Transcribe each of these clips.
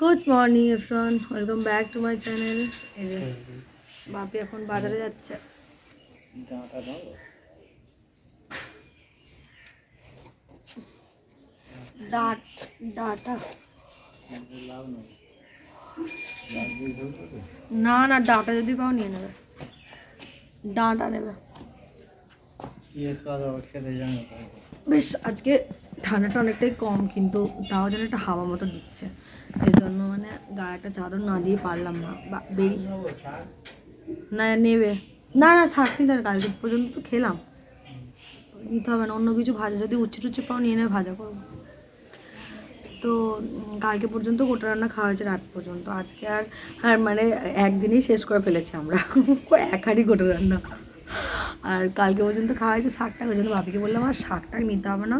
Good morning Efron welcome back to my channel এই যে বাপি এখন বাজারে যাচ্ছে। ডাটা না না ডাটা যদি পাও নিয়ে নেবে। ডাটা নেবে। বেশ আজকে ঠান্ডাটা অনেকটাই কম কিন্তু তাও যেন একটা হাওয়া মতো দিচ্ছে। এই জন্য মানে গায়ে একটা চাদর না দিয়ে পারলাম না। বা বেরিয়ে না নেবে। না না নিতে হবে, কালকে পর্যন্ত তো খেলাম। নিতে হবে না অন্য কিছু ভাজা। যদি উচ্ছে টুচ্ছে পাও নিয়ে নেবে ভাজা করব। তো কালকে পর্যন্ত গোটা রান্না খাওয়া হয়েছে রাত পর্যন্ত। আজকে আর আর মানে একদিনেই শেষ করে ফেলেছি আমরা। এক হাঁড়ি গোটা রান্না। আর কালকে পর্যন্ত খাওয়া হয়েছে শাকটা ওই জন্য ভাবিকে বললাম আর শাকটা নিতে হবে না।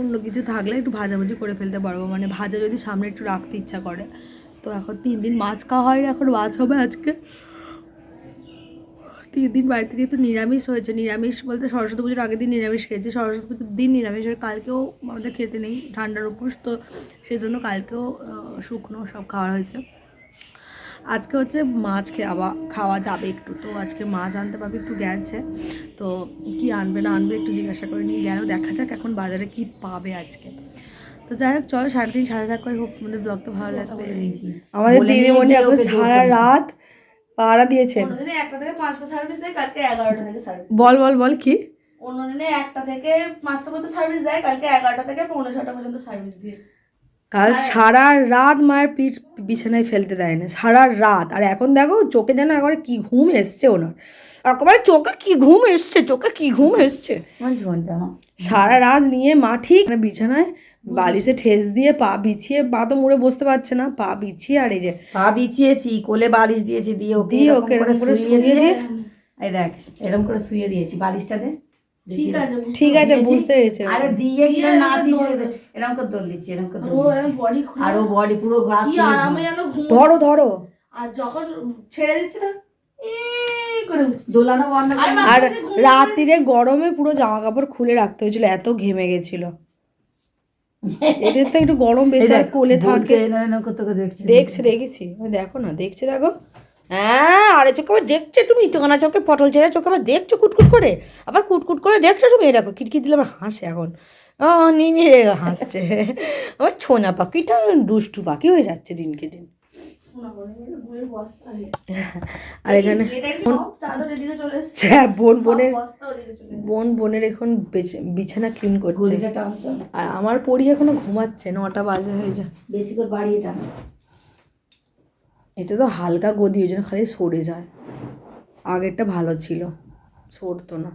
অন্য কিছু থাকলে একটু ভাজাভুজি করে ফেলতে পারব। মানে ভাজা যদি সামনে একটু রাখতে ইচ্ছা করে। তো এখন তিন দিন মাছ খাওয়া হয়নি, এখন মাছ হবে আজকে। তিন দিন বাড়িতে যেহেতু নিরামিষ হয়েছে, নিরামিষ বলতে সরস্বতী পুজোর আগের দিন নিরামিষ খেয়েছি। সরস্বতী পুজোর দিন নিরামিষ আর কালকেও আমাদের খেতে নেই, ঠান্ডার উপোস। তো সেই জন্য কালকেও শুকনো সব খাওয়া হয়েছে। আজকে হচ্ছে মাছ খাওয়া খাওয়া যাবে একটু। তো আজকে মাছ আনতে পারবে একটু গেছে। তো কি আনবে না আনবে একটু জিজ্ঞাসা করে নিয়ে গেল। দেখা যাক এখন বাজারে কি পাবে আজকে। তো যাই হোক চলো সাড়ে তিন সাড়ে থাকো হোক তোমাদের ব্লগটা ভালো লাগবে। আমাদের দিদিমণি এখন সারা রাত পাহারা দিয়েছে একটা থেকে পাঁচটা সার্ভিস দেয় কালকে এগারোটা থেকে সার্ভিস বল বল বল কি? অন্যদিনে একটা থেকে পাঁচটা পর্যন্ত সার্ভিস দেয় কালকে এগারোটা থেকে পৌনে ছটা পর্যন্ত সার্ভিস দিয়েছে। কাল সারা রাত মায়ের পিঠ বিছানায় ফেলতে দেয় না সারা রাত। আর এখন দেখো চোখে যেন একবারে কি ঘুম এসছে ওনার। একেবারে চোখে কি ঘুম এসছে চোখে কি ঘুম এসছে। সারা রাত নিয়ে মা ঠিক মানে বিছানায় বালিশে ঠেস দিয়ে পা বিছিয়ে পা তো মুড়ে বসতে পারছে না পা বিছিয়ে আর এই যে পা বিছিয়েছি কোলে বালিশ দিয়েছি দিয়ে ওকে দিয়ে ওকে এরকম করে করে শুয়ে দিয়ে দিয়ে এই দেখ এরকম করে শুয়ে দিয়েছি বালিশটা দে। ঠিক আছে ঠিক আছে বুঝতে পেরেছি। আরে দিয়ে কি নাচি এরকম করে দোল দিচ্ছি এরকম করে দোল বডি আর ও বডি পুরো গা কি আরামে যেন ধরো ধরো। আর যখন ছেড়ে দিচ্ছে আমি আর রাত্রিরে গরমে পুরো জামা কাপড় খুলে রাখতে হয়েছিল এত ঘেমে গেছিল। এদের তো একটু গরম বেশি কোলে থাকে। দেখছে। দেখেছি দেখো না দেখছে দেখো। হ্যাঁ আরে চোখে আবার দেখছে তুমি ইটোকানা চোখে পটল ছেড়ে চোখে আবার দেখছ কুটকুট করে? আবার কুটকুট করে দেখছ তুমি? এরকম কিটকিট দিলে আবার হাসে এখন। ও নিয়ে হাসছে। আমার ছোনা পাখিটা দুষ্টু পাখি হয়ে যাচ্ছে দিনকে দিন। আর এখানে হ্যাঁ, বোন বোনের। বোন বোনের এখন বিছানা ক্লিন করছে। আর আমার পরি এখনও ঘুমাচ্ছে নটা বাজে হয়ে যায়। বেশি করে বাড়িয়ে এটা তো হালকা গদি ওই জন্য খালি সরে যায়। আগেরটা ভালো ছিল সরতো না।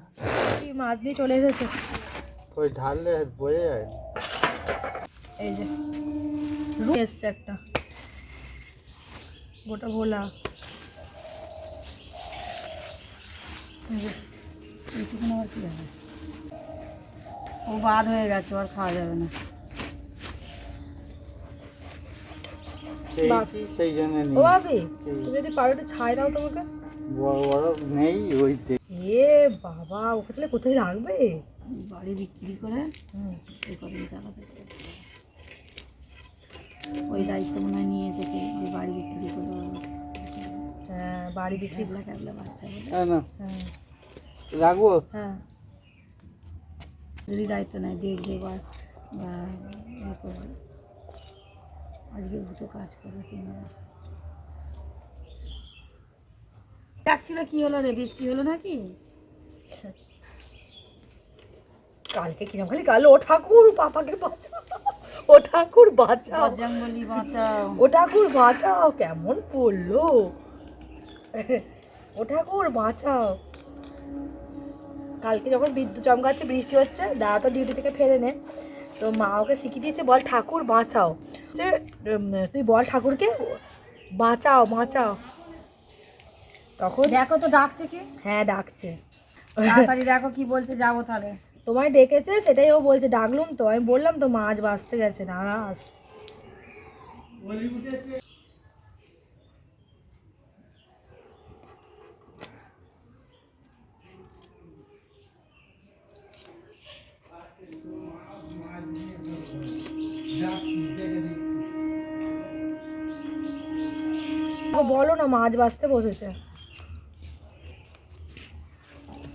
মাছ দিয়ে চলে এসেছে। ওই ঢাললে বোঝা যায়। এই যে রুই এসছে একটা। গোটা ভোলা। কি হবে? ও বাদ হয়ে গেছে আর খাওয়া যাবে না। খেয়েছি সেই জন্য ও নেই তুমি যদি পারো একটু ছাই দাও তোমাকে। বড় বড় নেই ওই এ বাবা ওকে তাহলে কোথায় রাখবে? বাড়ি বিক্রি করে হুম। কদিন চালাতে ওই দায়িত্ব মনে হয় নিয়ে এসেছে যে বাড়ি বিক্রি করে হ্যাঁ বাড়ি বিক্রি। ক্যাবলা বাচ্চা হ্যাঁ হ্যাঁ। রাখব? হ্যাঁ। যদি দায়িত্ব নেয় দেখবে বা বা ইয়ে আজকে দুটো কাজ করবে তিনবার ডাকছিল কি হলো রে? বৃষ্টি হলো নাকি? কালকে কিরম খালি কাল ও ঠাকুর পাপাকে বাঁচাও ও ঠাকুর বাঁচাও জঙ্গলি বাঁচাও। ও ঠাকুর বাঁচাও কেমন পড়ল। ও ঠাকুর বাঁচাও। কালকে যখন বিদ্যুৎ চমকাচ্ছে বৃষ্টি হচ্ছে দাদা তো ডিউটি থেকে ফেরে নে। তো মা ওকে শিখিয়ে দিয়েছে বল ঠাকুর বাঁচাও। যে তুই বল ঠাকুরকে বাঁচাও বাঁচাও। তখন দেখো তো ডাকছে কি? হ্যাঁ ডাকছে। তাড়াতাড়ি দেখো কি বলছে যাব তাহলে। তোমায় ডেকেছে সেটাই ও বলছে ডাকলুম তো। আমি বললাম তো মাছ বাঁচতে গেছে দাঁড়া আস। বলো না মাছ বাঁচতে বসেছে।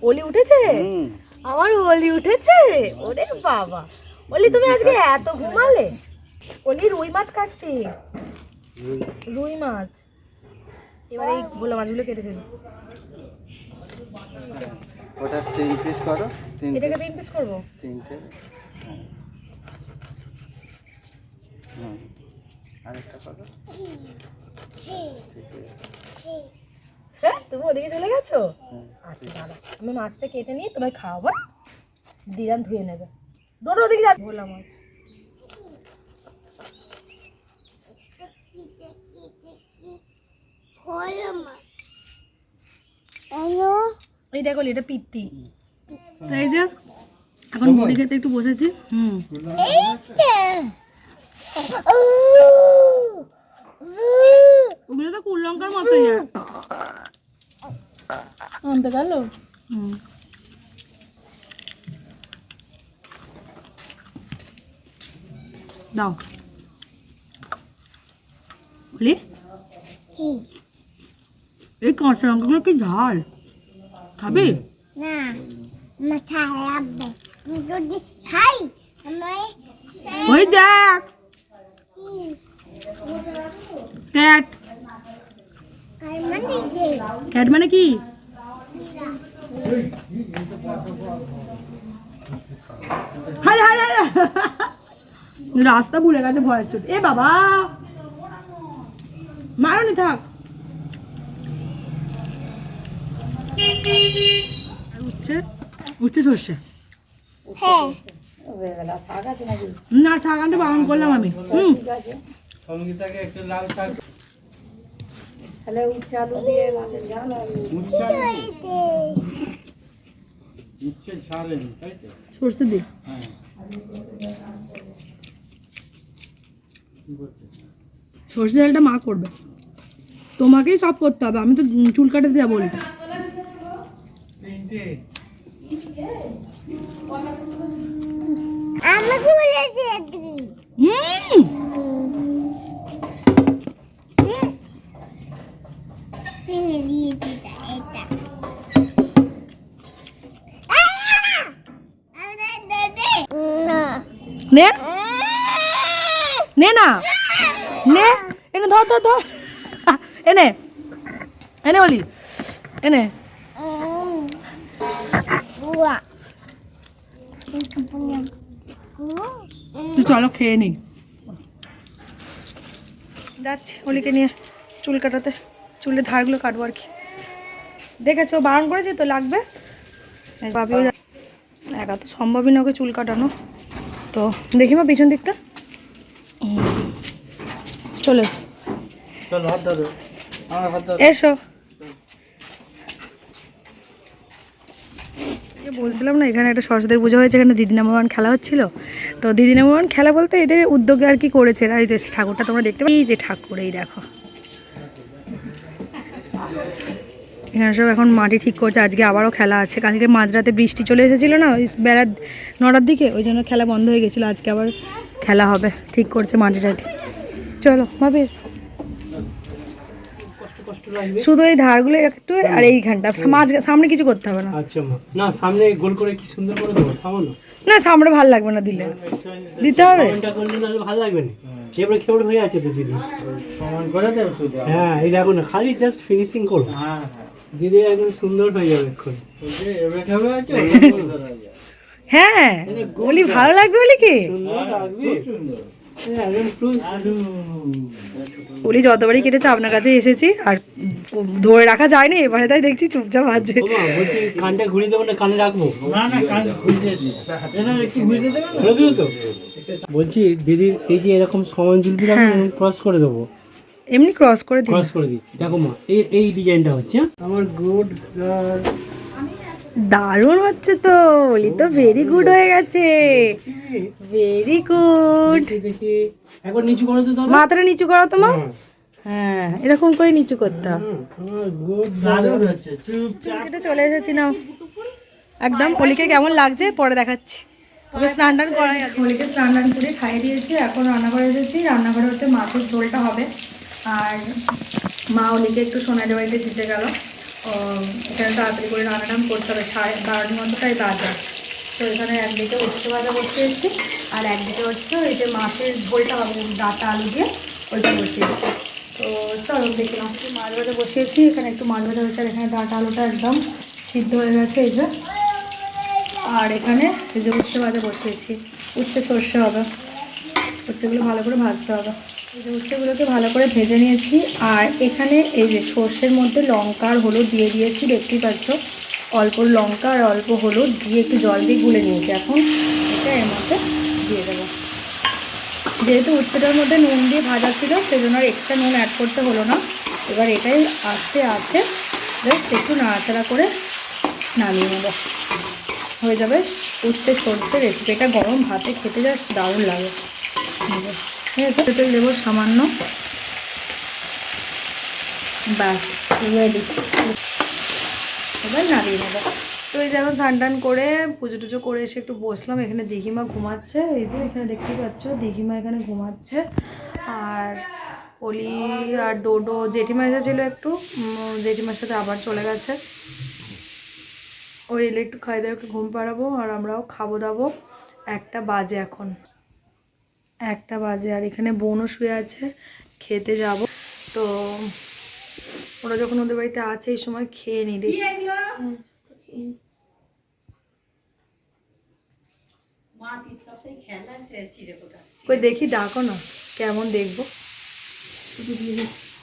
ওলি উঠেছে? আমার ওলি উঠেছে? ওরে বাবা। ওলি তুমি আজকে এত ঘুমালে? ওলি রুই মাছ কাটছি। রুই। মাছ। এবার এই ভোলা মাছগুলো কেটে ফেলি। ওটা তিন পিস করো তিন এটাকে তিন পিস করব? তিনটে। আরেকটা করো। হ্যাঁ তুমি ওদিকে চলে গেছো? আচ্ছা দাদা আমি মাছটা কেটে নিয়ে তোমায় খাওয়াবো দিদান ধুয়ে নেবে। দৌড়ো ওদিকে যাবে ভোলা মাছ। এই দেখো এটা পিত্তি। তাই যে এখন মুড়ি খেতে একটু বসেছি। হুম। ওগুলো তো কুল লঙ্কার মতোই আনতে গেল? হুম। দাও। বলি? এই কাঁচা লঙ্কাগুলো কি ঝাল? খাবি? না লাগবে। যদি খাই ওই দেখ। যে ক্যাট মানে কি? হায় হায় হায় রাস্তা ভুলে গেছে ভয়ের চোট। এ বাবা! মারনি থাক। উচ্ছে? উচ্ছে সর্ষে? হ্যাঁ। না শাক আনতে বারণ করলাম আমি। হুম। সঙ্গীতাকে একটু লাল শাক তাহলে উচ্ছে আলু দিয়ে মাছের ঝাল উচ্ছে তাই তো সর্ষে দিই হ্যাঁ সর্ষে ডালটা মা করবে। তোমাকেই সব করতে হবে আমি তো চুল কাটাতে যা বলি। তিনটে এটা নে। নে না। নে। এনে ধর ধর ধর। এনে। এনে বলি। এনে। তুই চলো খেয়ে নি। যাচ্ছি অলিকে নিয়ে চুল কাটাতে। চুলের ধারগুলো কাটবো আর কি। দেখেছ বারণ করেছি তো লাগবে? একা তো সম্ভবই না ওকে চুল কাটানো। তো দেখি মা পিছন দিকটা। চলে এসো। বলছিলাম না এখানে একটা সরস্বতী পুজো হয়েছে এখানে দিদি নাম্বার ওয়ান খেলা হচ্ছিল। তো দিদি নাম্বার ওয়ান খেলা বলতে এদের উদ্যোগে আর কি করেছে। এরা এই যে ঠাকুরটা তোমরা দেখতে পাই এই যে ঠাকুর এই দেখো। এখানে সব এখন মাটি ঠিক করছে। আজকে আবারও খেলা আছে। কালকে মাঝরাতে বৃষ্টি চলে এসেছিল না ওই বেলা নটার দিকে ওই জন্য খেলা বন্ধ হয়ে গেছিল। আজকে আবার খেলা হবে। ঠিক করছে মাটি টাটি চলো ভাবে। শুধু এই ধারগুলো একটু আর এইখানটা। মাঝ সামনে কিছু করতে হবে না। আচ্ছা না সামনে গোল করে কি সুন্দর করে দেবো থামো না। না সামনে ভালো লাগবে না দিলে। দিতে হবে? এটা ভালো লাগবে না। খেবড়ে খেবড়ে হয়ে আছে তো দিদি। সমান করে দেবো শুধু। হ্যাঁ এই দেখো না খালি জাস্ট ফিনিশিং করো। হ্যাঁ হ্যাঁ। দিদি একদম সুন্দর হয়ে যাবে এক্ষুনি। ওই যে এবারে খেলা আছে? ওটা করে ধরা যায়। হ্যাঁ বলি ভালো লাগবে বলি কি? সুন্দর। লাগবে খুব সুন্দর। হ্যাঁ, একদম পুরো বলি যতবারই কেটেছে আপনার কাছে এসেছি আর ধরে রাখা যায়নি এবারে তাই দেখছি চুপচাপ আছে। বলছি কানটা ঘুরিয়ে দেবো না কানে রাখব? না না না? বলছি দিদির এই যে এরকম সমান জুলপি ক্রস করে দেবো। এমনি ক্রস করে দিন ক্রস করে দিই দেখো মা এই এই ডিজাইনটা হচ্ছে হ্যাঁ? আমার গুড দারুণ হচ্ছে তো বলি তো ভেরি গুড হয়ে গেছে। ভেরি গুড দেখি একবার নিচু করো তো দাদা। মাথাটা নিচু করো তোমার হ্যাঁ। হ্যাঁ এরকম করে নিচু করতে হবে। গুড দারুণ হচ্ছে চুপচাপ। চুলকেটে চলে এসেছি নাও। একদম হোলিকে কেমন লাগছে? পরে দেখাচ্ছি। ওকে স্নান টান করাই। হোলিকে স্নান টান করে খাইয়ে দিয়েছি এখন রান্নাঘরে এসেছি। রান্নাঘরে হচ্ছে মাছের ঝোলটা হবে। মা ওদিকে একটু সোনাদের বাড়িতে দিতে গেল। এখানে তাড়াতাড়ি করে রান্না টান করতে হবে। সাড়ে বারোটার মতো তাই বাজে। তো এখানে একদিকে উচ্ছে ভাজা বসিয়েছি, আর একদিকে হচ্ছে ওই যে মাছের ঝোলটা হবে, ডাটা আলু দিয়ে ওইটা বসিয়েছি। তো চলো দেখলাম মাছ ভাজা বসিয়েছি। এখানে একটু মাছ ভাজা হয়েছে, আর এখানে ডাটা আলুটা একদম সিদ্ধ হয়ে গেছে এই যে। আর এখানে এই যে উচ্ছে ভাজা বসিয়েছি। উচ্ছে সর্ষে হবে। উচ্ছেগুলো ভালো করে ভাজতে হবে। এই উচ্ছেগুলোকে ভালো করে ভেজে নিয়েছি। আর এখানে এই যে সর্ষের মধ্যে লঙ্কা আর হলুদ দিয়ে দিয়েছি, দেখতেই পাচ্ছ? অল্প লঙ্কা আর অল্প হলুদ দিয়ে একটু জল দিয়ে গুলে নিয়েছি। এখন এটা এর মধ্যে দিয়ে দেবো। যেহেতু উচ্ছেটার মধ্যে নুন দিয়ে ভাজা ছিল, সেজন্য আর এক্সট্রা নুন অ্যাড করতে হলো না। এবার এটাই আস্তে আছে জাস্ট একটু নাড়াচাড়া করে নামিয়ে নেব। হয়ে যাবে উচ্ছে সর্ষে রেসিপি এটা গরম ভাতে খেতে জাস্ট দারুণ লাগে। তেল দেবো সামান্য। ব্যাস রেডি এবার নাড়িয়ে নেব। তো এই যে এখন স্নান টান করে পুজো টুজো করে এসে একটু বসলাম, এখানে দিঘিমা ঘুমাচ্ছে। এই যে এখানে দেখতে পাচ্ছ, দিঘিমা এখানে ঘুমাচ্ছে। আর পলি আর ডোডো, জেঠিমা এসেছিল একটু। জেঠিমার সাথে আবার চলে গেছে। ওই এলে একটু খাই দাওয়া ঘুম পাড়াবো, আর আমরাও খাব দাবো। একটা বাজে এখন। একটা বাজে আর এখানে বোনও শুয়ে আছে খেতে যাব। তো ওরা যখন ওদের বাড়িতে আছে এই সময় খেয়ে নি দেখি। কই দেখি ডাকো না কেমন দেখব?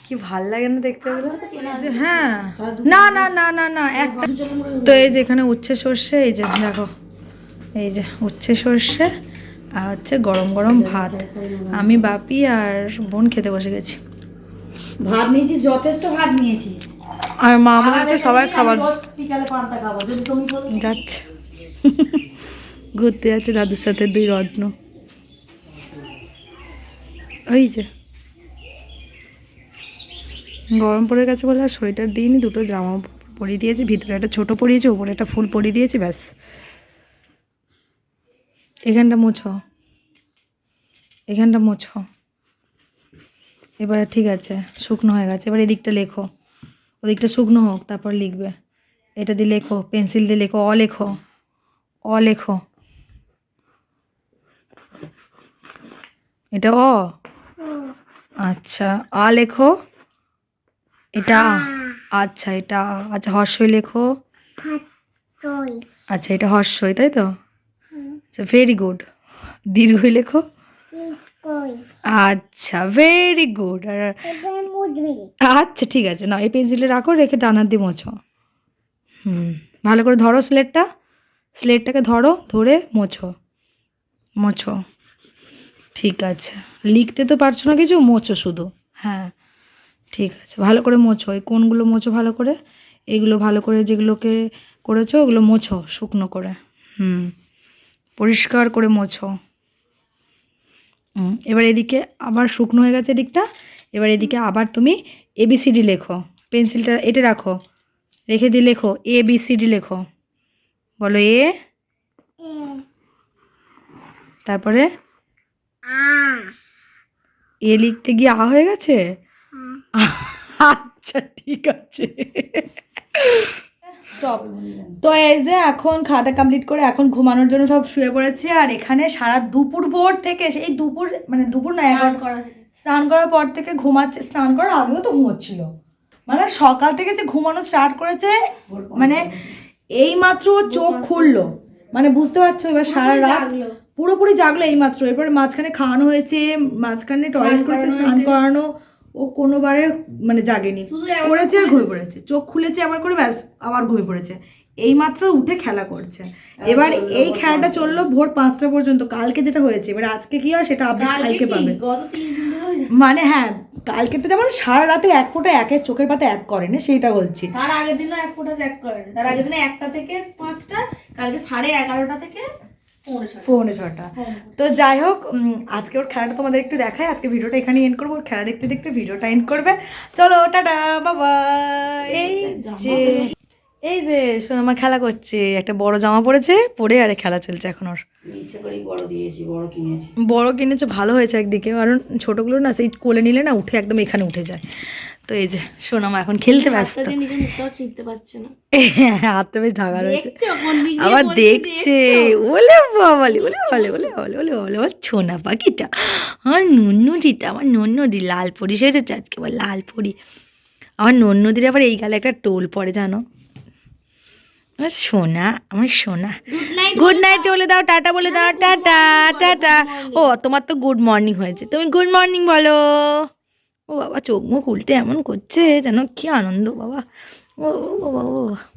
কি ভালো লাগে না দেখতে হ্যাঁ। না না না না না একটা তো এই যে এখানে উচ্ছে সর্ষে এই যে দেখো এই যে উচ্ছে সর্ষে। আর হচ্ছে গরম গরম ভাত। আমি বাপি আর বোন খেতে বসে গেছি। ভাত নিয়েছি যথেষ্ট ভাত নিয়েছিস। আর মা আমাদেরকে সবাই খাবার বিকালে পান্তা খাব যদি তুমি যাচ্ছে। ঘুরতে যাচ্ছে দাদুর সাথে দুই রত্ন। ওই যে। গরম পড়ে গেছে বলে আর সোয়েটার দিইনি দুটো জামা পরিয়ে দিয়েছি ভিতরে একটা ছোটো পরিয়েছি ওপরে একটা ফুল পরিয়ে দিয়েছি ব্যাস। এখানটা মোছো। এখানটা মোছো। এবারে ঠিক আছে শুকনো হয়ে গেছে। এবার এদিকটা লেখো। ওদিকটা শুকনো হোক তারপর লিখবে। এটা দিয়ে লেখো পেন্সিল দিয়ে লেখো অ লেখো। অ লেখো। এটা অ? আচ্ছা আ লেখো। এটা আচ্ছা এটা আচ্ছা হর্ষই লেখো। আচ্ছা এটা হর্ষই তাই তো? আচ্ছা ভেরি গুড দীর্ঘই লেখো আচ্ছা ভেরি গুড আর আচ্ছা ঠিক আছে না এই পেন্সিলটা রাখো রেখে ডানার দিয়ে মোছো। হুম ভালো করে ধরো স্লেটটা স্লেটটাকে ধরো ধরে মোছো। মোছো। ঠিক আছে। লিখতে তো পারছ না কিছু মোছো শুধু। হ্যাঁ ঠিক আছে। ভালো করে মোছো। এই কোনগুলো মোছো ভালো করে? এগুলো ভালো করে যেগুলোকে করেছ ওগুলো মোছো শুকনো করে। হুম। পরিষ্কার করে মোছো। হুম, এবার এদিকে আবার শুকনো হয়ে গেছে এদিকটা এবার এদিকে আবার তুমি এবিসিডি লেখো। পেন্সিলটা এটা রাখো। রেখে দিয়ে লেখো এ বি সি ডি লেখো। বলো এ। তারপরে? এ লিখতে গিয়ে আ হয়ে গেছে? আচ্ছা ঠিক আছে। স্টপ তো এই যে এখন খাওয়া কমপ্লিট করে এখন ঘুমানোর জন্য সব শুয়ে পড়েছে আর এখানে সারা দুপুর ভোর থেকে সেই দুপুর মানে দুপুর না করা। স্নান করার পর থেকে ঘুমাচ্ছে স্নান করার আগেও তো ঘুমোচ্ছিল। মানে সকাল থেকে যে ঘুমানো স্টার্ট করেছে মানে এই মাত্র চোখ খুললো। মানে বুঝতে পারছ এবার সারা রাত পুরোপুরি জাগলো এই মাত্র এরপরে মাঝখানে খাওয়ানো হয়েছে মাঝখানে টয়লেট করেছে স্নান করানো। ও কোনোবারে মানে জাগেনি। এবার আর ঘুমিয়ে পড়েছে। চোখ খুলেছে আবার করে ব্যাস আবার ঘুমিয়ে পড়েছে। এই মাত্র উঠে খেলা করছে। এবার এই খেলাটা চলল ভোর পাঁচটা পর্যন্ত। কালকে যেটা হয়েছে এবার আজকে কি হয় সেটা আপনি কালকে কালকে কি? পাবে। গত তিন দিন ধরে মানে হ্যাঁ কালকেটা যেমন সারা রাতে এক ফোঁটা একের চোখের পাতা এক করে না সেইটা বলছি। তার আগের দিনও এক ফোঁটা জ্যাক করে তার আগের দিনে একটা থেকে পাঁচটা কালকে সাড়ে এগারোটা থেকে পৌনে ছটা তো যাই হোক আজকে ওর খেলাটা তোমাদের একটু দেখায় আজকে ভিডিওটা এখানে এন্ড করব। ওর খেলা দেখতে দেখতে ভিডিওটা এন্ড করবে। চলো টাটা বাবা এই যে এই যে সোনামা খেলা করছে। একটা বড় জামা পরেছে পরে আরে খেলা চলছে এখন ওর। বড় কিনেছে ভালো হয়েছে একদিকে। কারণ ছোটোগুলো না সেই কোলে নিলে না উঠে একদম এখানে উঠে যায়। তো এই যে সোনামা এখন খেলতে ব্যস্ত। হাতটা না। হাতটা বেশ ঢাকা রয়েছে। আবার দেখছে। ওলে বাবালি ওলে বলে ওলে বলে ওলে বলে আমার ছোনা পাখিটা। আমার নন্নদিটা আমার নন্নদি লাল পরি সেজেছে আজকে আবার লাল পরি। আমার নন্নদির আবার এই গালে একটা টোল পড়ে জানো? আমার সোনা আমার সোনা। গুড নাইট বলে দাও। টাটা বলে দাও টাটা টাটা। ও তোমার তো গুড মর্নিং হয়েছে। তুমি গুড মর্নিং বলো। ও বাবা চোখ মুখ উল্টে এমন করছে যেন কি আনন্দ বাবা ও বাবা ও বাবা